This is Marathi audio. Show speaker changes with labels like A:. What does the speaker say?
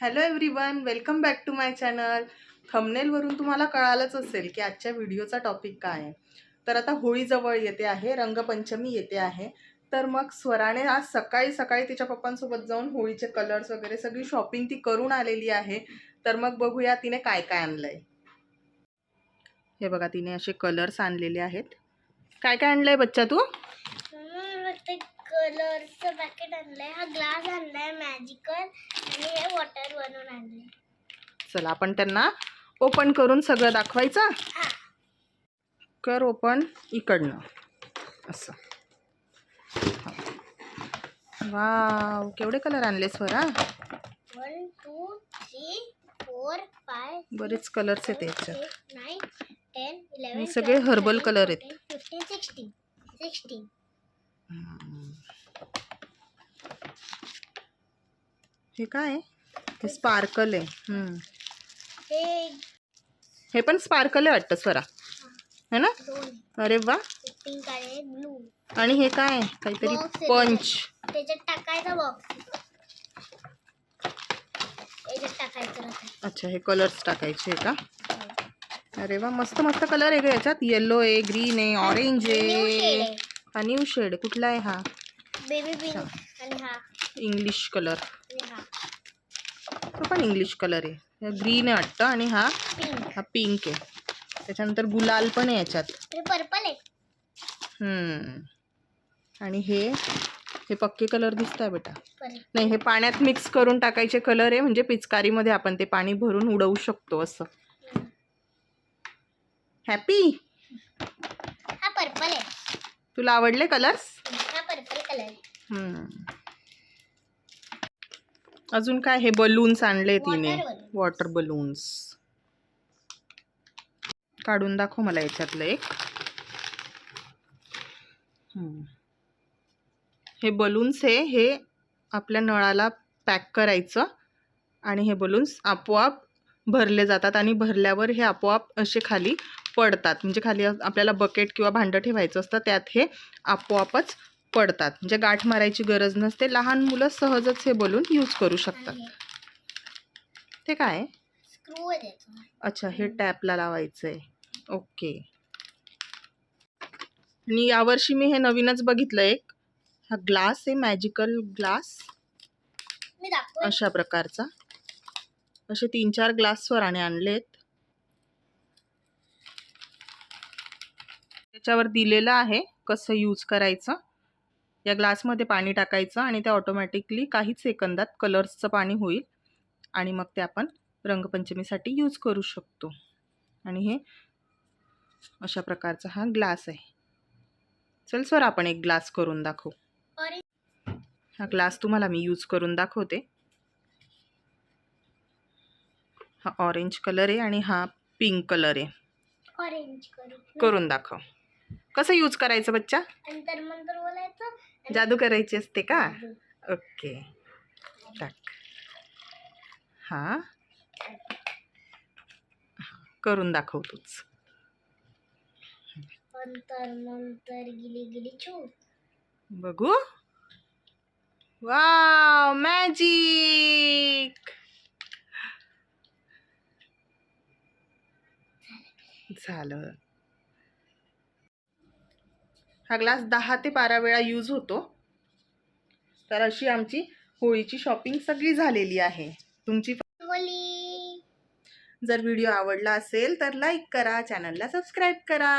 A: Hello everyone welcome back to my channel थंबनेलवरून तुम्हाला कळालंच असेल की आजच्या व्हिडिओचा टॉपिक काय आहे. तर आता होळीजवळ येते आहे रंगपंचमी येते आहे. तर मग स्वराने आज सकाळी सकाळी तिच्या पप्पांसोबत जाऊन होळीचे कलर्स वगैरे सगळी शॉपिंग ती करून आलेली आहे. तर मग बघूया तिने काय काय आणलंय. हे बघा तिने असे कलर्स आणलेले आहेत. काय काय आणलंय बच्चा तू?
B: कलरचं पॅकेट आणलंय हा ग्लास आणलाय मॅजिकल आणि हे वॉटर बनवून आणलंय.
A: चला आपण त्यांना ओपन करून सगळं दाखवायचं?
B: हा.
A: कर ओपन इकडनं. असं. वाव केवढे कलर आणले Swara
B: one two three four five
A: बरेच कलर्स आहेत याच्यात.
B: नाईन टेन इलेवन
A: सगळे herbal color आहेत.
B: Fifteen sixteen sixteen
A: hmm. हे काय? हे स्पार्कल आहे.
B: हे
A: हे पण स्पार्कल आहे वाटतं स्वरा. है. ना? अरे वा.
B: आणि
A: हे काय? काहीतरी पंच
B: त्याच्यात टाकायचा बॉक्स
A: अच्छा हे कलर्स टाकायचे का? अरे वा मस्त मस्त कलर आहे का याच्यात. येलो आहे ग्रीन आहे ऑरेंज आहे. हा न्यू शेड कुठला आहे हा?
B: बेबी पिंक आणि हा.
A: इंग्लिश कलर
B: हा
A: तो पण इंग्लिश कलर आहे. ग्रीन आहे वाटतं आणि हा हा पिंक आहे. त्याच्यानंतर गुलाल पण आहे याच्यात.
B: पर्पल आहे.
A: हम्म. आणि हे हे पक्के कलर दिसत आहे बेटा नाही हे पाण्यात मिक्स करून टाकायचे कलर आहे. म्हणजे पिचकारीमध्ये आपण ते पाणी भरून उडवू शकतो असं. हॅपी
B: हा पर्पल आहे.
A: तुला आवडले कलर्स
B: हा पर्पल कलर आहे.
A: अजून काय हे बलून्स आणले तिने. वॉटर बलून्स काढून दाखव मला याच्यातलं एक. हे बलून्स आहे हे आपल्या नळाला पॅक करायचं आणि हे बलून्स आपोआप भरले जातात आणि भरल्यावर हे आपोआप असे खाली पडतात म्हणजे खाली आपल्याला बकेट किंवा भांडं ठेवायचं असतं त्यात हे आपोआपच पडतात. म्हणजे गाठ मारायची गरज नसते. लहान मुलं सहजच हे बलून यूज करू शकतात. ते काय अच्छा हे टॅपला लावायचं आहे ओके. आणि यावर्षी मी हे नवीनच बघितलं एक. हा ग्लास आहे मॅजिकल ग्लास. अशा प्रकारचा. असे तीन चार ग्लास स्वराने आणलेत. त्याच्यावर दिलेलं आहे कसं यूज करायचं. या ग्लासमध्ये पाणी टाकायचं आणि ते ऑटोमॅटिकली काहीच सेकंदात कलर्सचं पाणी होईल. आणि मग ते आपण रंगपंचमीसाठी यूज करू शकतो. आणि हे अशा प्रकारचा हा ग्लास आहे. चल सर आपण एक ग्लास करून दाखवू. हा ग्लास तुम्हाला मी यूज करून दाखवते. हा ऑरेंज कलर आहे आणि हा पिंक कलर आहे.
B: ऑरेंज
A: करून दाखव. कसं यूज करायचं बच्चा?
B: बोलायचं.
A: जादू करायची असते का. ओके. टाक. हा. हा, करून दाखव तूच.
B: नंतर नंतर गिली गिली छू.
A: बघू. वाव मॅजिक झालं. हा ग्लास दहा ते बारा वेळा यूज होतो. तर अशी आमची होळीची शॉपिंग सगळी झालेली आहे. तुमची जर व्हिडिओ आवडला असेल तर लाईक करा चॅनलला सबस्क्राईब करा.